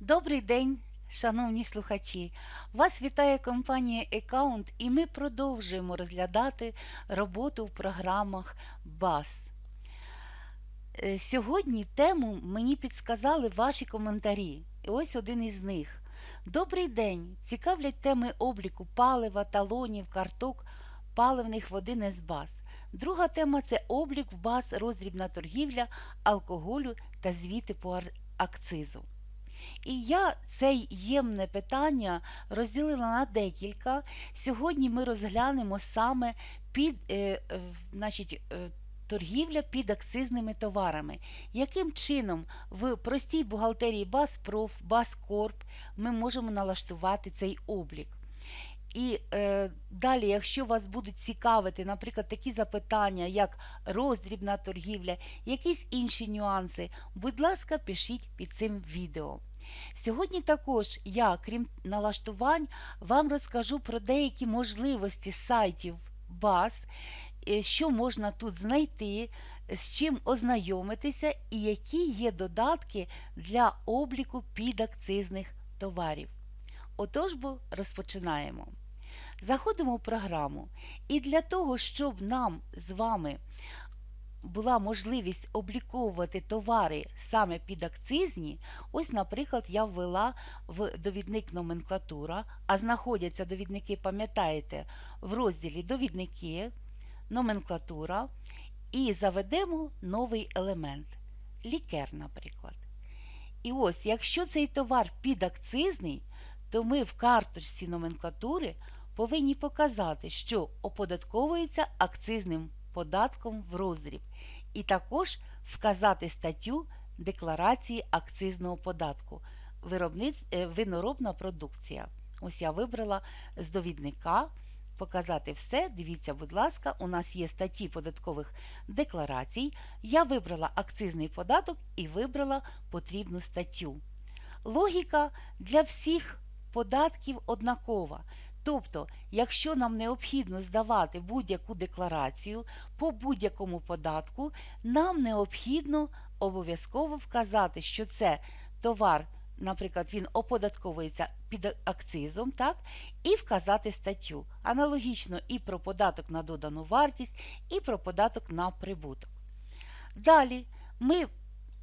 Добрий день, шановні слухачі! Вас вітає компанія Account і ми продовжуємо розглядати роботу в програмах BAS. Е, Сьогодні тему мені підсказали ваші коментарі. І ось один із них. Добрий день! Цікавлять теми обліку палива, талонів, карток, паливних води НСБАС. Друга тема це облік в БАС, роздрібна торгівля, алкоголю та звіти по акцизу. І я це ємне питання розділила на декілька. Сьогодні ми розглянемо саме під, е, е, значить, е, торгівля під акцизними товарами. Яким чином в простій бухгалтерії Баспроф, Баскорп ми можемо налаштувати цей облік? І е, далі, якщо вас будуть цікавити, наприклад, такі запитання, як роздрібна торгівля, якісь інші нюанси, будь ласка, пишіть під цим відео. Сьогодні також я, крім налаштувань, вам розкажу про деякі можливості сайтів БАЗ, е, що можна тут знайти, з чим ознайомитися і які є додатки для обліку підакцизних товарів. Отож бо розпочинаємо. Заходимо в програму. І для того, щоб нам з вами була можливість обліковувати товари саме підакцизні, ось, наприклад, я ввела в довідник номенклатура, а знаходяться довідники, пам'ятаєте, в розділі Довідники, номенклатура, і заведемо новий елемент лікер, наприклад. І ось, якщо цей товар підакцизний, то ми в карточці номенклатури повинні показати, що оподатковується акцизним податком в роздріб, і також вказати статтю декларації акцизного податку е, виноробна продукція. Ось я вибрала з довідника. Показати все, дивіться, будь ласка, у нас є статті податкових декларацій. Я вибрала акцизний податок і вибрала потрібну статтю. Логіка для всіх податків однакова. Тобто, якщо нам необхідно здавати будь-яку декларацію по будь-якому податку, нам необхідно обов'язково вказати, що це товар, наприклад, він оподатковується під акцизом, так, і вказати статтю. Аналогічно і про податок на додану вартість, і про податок на прибуток. Далі ми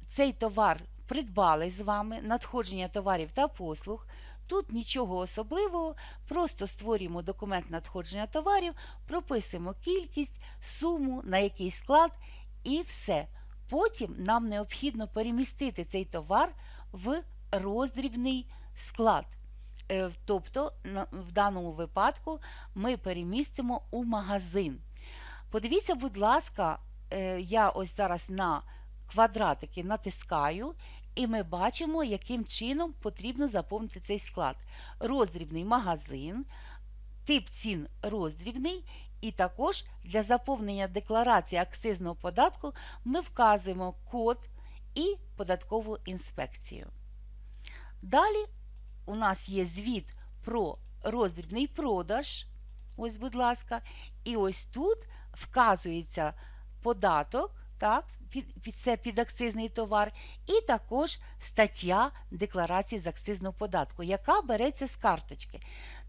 цей товар придбали з вами, надходження товарів та послуг. Тут нічого особливого, просто створюємо документ надходження товарів, прописуємо кількість, суму, на який склад і все. Потім нам необхідно перемістити цей товар в роздрібний склад. Е, Тобто, в даному випадку ми перемістимо у магазин. Подивіться, будь ласка, е, я ось зараз на квадратики натискаю, і ми бачимо, яким чином потрібно заповнити цей склад. Роздрібний магазин, тип цін роздрібний, і також для заповнення декларації акцизного податку ми вказуємо код і податкову інспекцію. Далі у нас є звіт про роздрібний продаж. Ось, будь ласка, і ось тут вказується податок, так, під, це підакцизний товар, і також стаття декларації з акцизного податку, яка береться з карточки.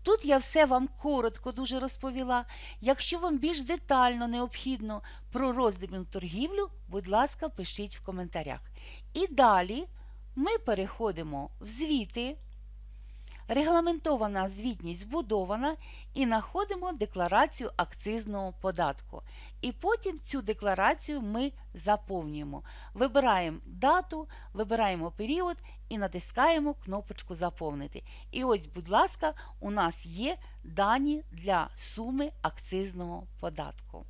Тут я все вам коротко дуже розповіла. Якщо вам більш детально необхідно про роздрібну торгівлю, будь ласка, пишіть в коментарях. І далі ми переходимо в звіти. Регламентована звітність вбудована і знаходимо декларацію акцизного податку. І потім цю декларацію ми заповнюємо. Вибираємо дату, вибираємо період і натискаємо кнопочку Заповнити. І ось, будь ласка, у нас є дані для суми акцизного податку.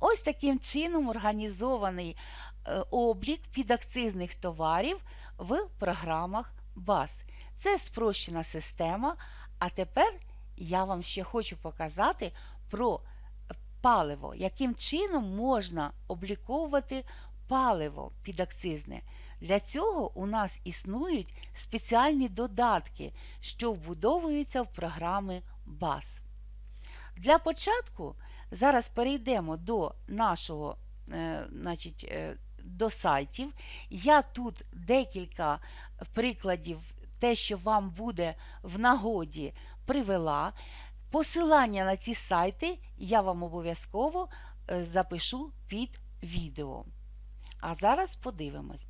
Ось таким чином організований е, облік підакцизних товарів в програмах БАС. Це спрощена система. А тепер я вам ще хочу показати про паливо, яким чином можна обліковувати паливо підакцизне. Для цього у нас існують спеціальні додатки, що вбудовуються в програми БАС. Для початку зараз перейдемо до нашого е, значить, е, до сайтів. Я тут декілька прикладів те, що вам буде в нагоді, привела. Посилання на ці сайти я вам обов'язково е, запишу під відео. А зараз подивимось.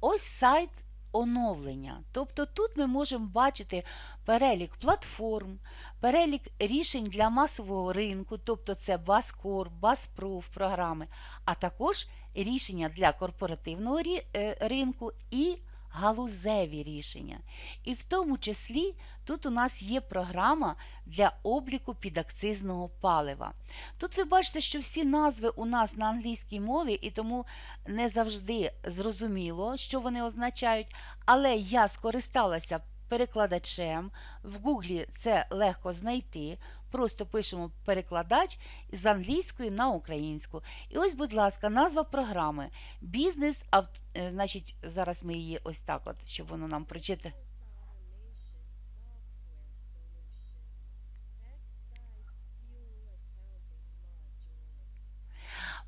Ось сайт оновлення. Тобто тут ми можемо бачити перелік платформ, перелік рішень для масового ринку, тобто це Баскор, Баспроф програми, а також рішення для корпоративного е, ринку і галузеві рішення. І в тому числі тут у нас є програма для обліку підакцизного палива. Тут ви бачите, що всі назви у нас на англійській мові, і тому не завжди зрозуміло, що вони означають, але я скористалася перекладачем. В Гуглі це легко знайти. Просто пишемо перекладач з англійської на українську. І ось, будь ласка, назва програми. Бізнес, е, значить, зараз ми її ось так, от, щоб воно нам прочитати.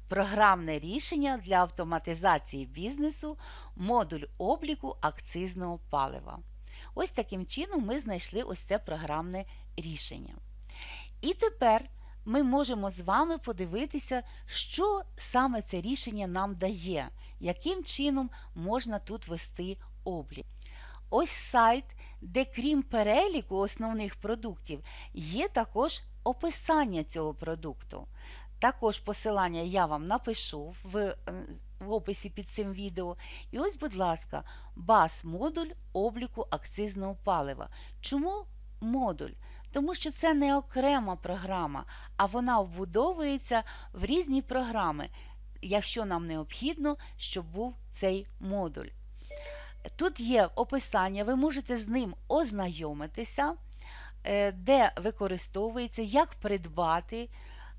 Програмне рішення для автоматизації бізнесу, модуль обліку акцизного палива. Ось таким чином ми знайшли ось це програмне рішення. І тепер ми можемо з вами подивитися, що саме це рішення нам дає, яким чином можна тут вести облік. Ось сайт, де крім переліку основних продуктів, є також описання цього продукту. Також посилання я вам напишу в, е, в описі під цим відео. І ось, будь ласка, БАС-модуль обліку акцизного палива. Чому модуль? Тому що це не окрема програма, а вона вбудовується в різні програми, якщо нам необхідно, щоб був цей модуль. Тут є описання, ви можете з ним ознайомитися, е, де використовується, як придбати,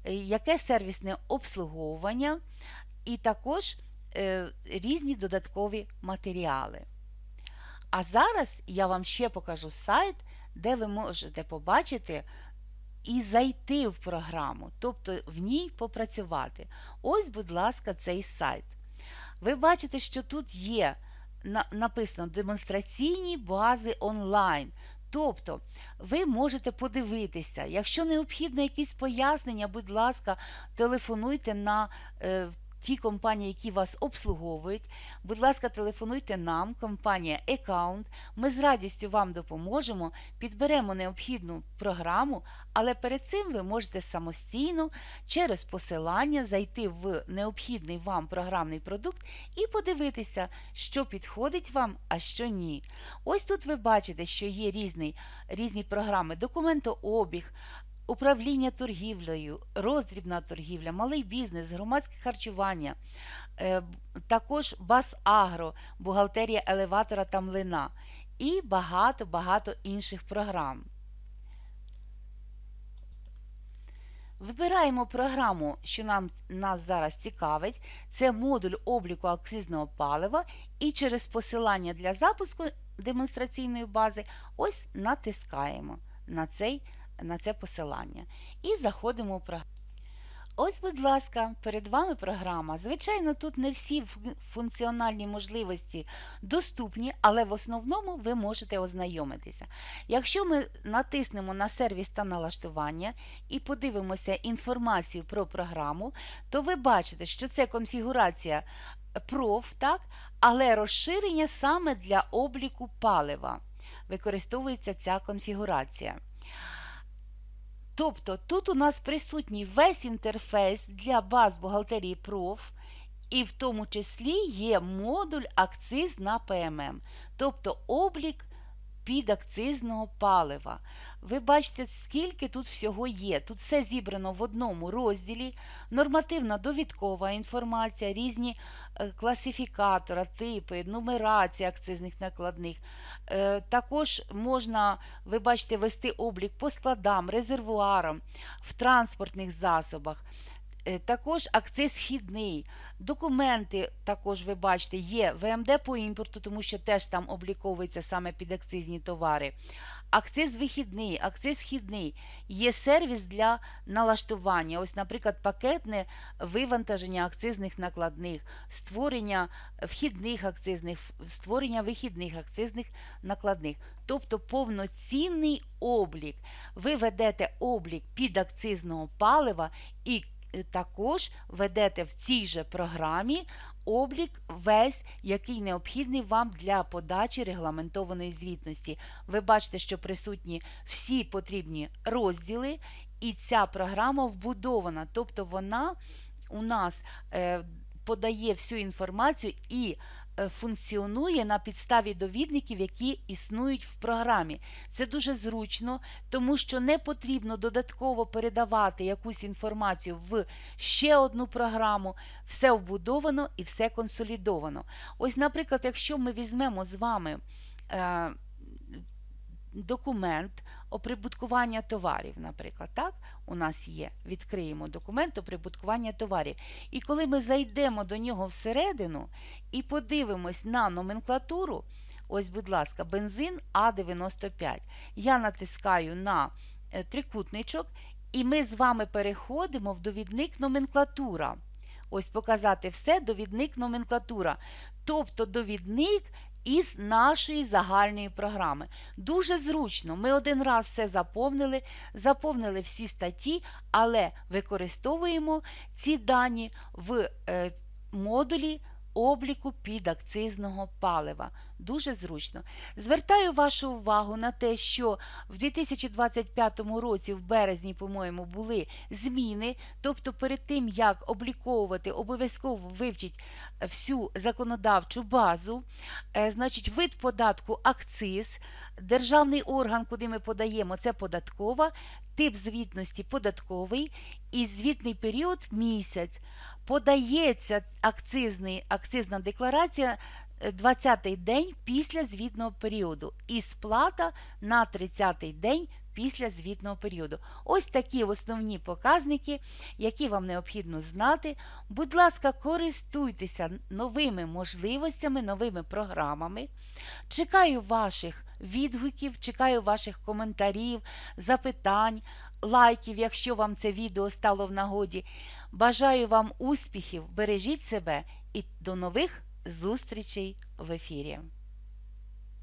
е, яке сервісне обслуговування, і також е, різні додаткові матеріали. А зараз я вам ще покажу сайт, де ви можете побачити і зайти в програму, тобто в ній попрацювати. Ось, будь ласка, цей сайт. Ви бачите, що тут є написано демонстраційні бази онлайн. Тобто ви можете подивитися, якщо необхідно якісь пояснення, будь ласка, телефонуйте на е, ті компанії, які вас обслуговують. Будь ласка, телефонуйте нам, компанія Account. Ми з радістю вам допоможемо, підберемо необхідну програму, але перед цим ви можете самостійно через посилання зайти в необхідний вам програмний продукт і подивитися, що підходить вам, а що ні. Ось тут ви бачите, що є різні, різні програми: документообіг, управління торгівлею, роздрібна торгівля, малий бізнес, громадське харчування, е, також Басагро, бухгалтерія елеватора та млина і багато-багато інших програм. Вибираємо програму, що нам нас зараз цікавить. Це модуль обліку акцизного палива, і через посилання для запуску демонстраційної бази ось натискаємо на, цей, на це посилання і заходимо в програму. Ось, будь ласка, перед вами програма. Звичайно, тут не всі функціональні можливості доступні, але в основному ви можете ознайомитися. Якщо ми натиснемо на сервіс та налаштування і подивимося інформацію про програму, то ви бачите, що це конфігурація проф, так? але розширення саме для обліку палива. Використовується ця конфігурація. Тобто тут у нас присутній весь інтерфейс для баз бухгалтерії проф, і в тому числі є модуль акциз на ПММ, тобто облік підакцизного палива. Ви бачите, скільки тут всього є. Тут все зібрано в одному розділі, нормативна довідкова інформація, різні е, класифікатори, типи, нумерація акцизних накладних. Е, Також можна, ви бачите, вести облік по складам, резервуарам, в транспортних засобах. Е, Також акциз вхідний. Документи також ви бачите, є ВМД по імпорту, тому що теж там обліковується саме підакцизні товари. Акциз вихідний, акциз вхідний. Є сервіс для налаштування. Ось, наприклад, пакетне вивантаження акцизних накладних, створення вхідних акцизних, створення вихідних акцизних накладних. Тобто повноцінний облік. Ви ведете облік підакцизного палива і також ведете в цій же програмі облік весь, який необхідний вам для подачі регламентованої звітності. Ви бачите, що присутні всі потрібні розділи, і ця програма вбудована, тобто вона у нас е, подає всю інформацію і функціонує на підставі довідників, які існують в програмі. Це дуже зручно, тому що не потрібно додатково передавати якусь інформацію в ще одну програму. Все вбудовано і все консолідовано. Ось, наприклад, якщо ми візьмемо з вами е, документ оприбуткування товарів, наприклад, так, у нас є, відкриємо документ оприбуткування товарів. І коли ми зайдемо до нього всередину і подивимось на номенклатуру, ось, будь ласка, бензин А95. Я натискаю на е, трикутничок, і ми з вами переходимо в довідник номенклатура. Ось показати все, довідник номенклатура. Тобто довідник із нашої загальної програми. Дуже зручно. Ми один раз все заповнили, заповнили всі статті, але використовуємо ці дані в е, модулі обліку підакцизного палива. Дуже зручно. Звертаю вашу увагу на те, що в 2025 році, в березні, по-моєму, були зміни. Тобто, перед тим, як обліковувати, обов'язково вивчіть всю законодавчу базу, Е, значить, вид податку акциз, державний орган, куди ми подаємо, це податкова, тип звітності податковий і звітний період місяць. Подається акцизний, акцизна декларація 20-й день після звітного періоду і сплата на 30-й день після звітного періоду. Ось такі основні показники, які вам необхідно знати. Будь ласка, користуйтеся новими можливостями, новими програмами. Чекаю ваших відгуків, чекаю ваших коментарів, запитань, лайків, якщо вам це відео стало в нагоді. Бажаю вам успіхів, бережіть себе і до нових зустрічей в ефірі.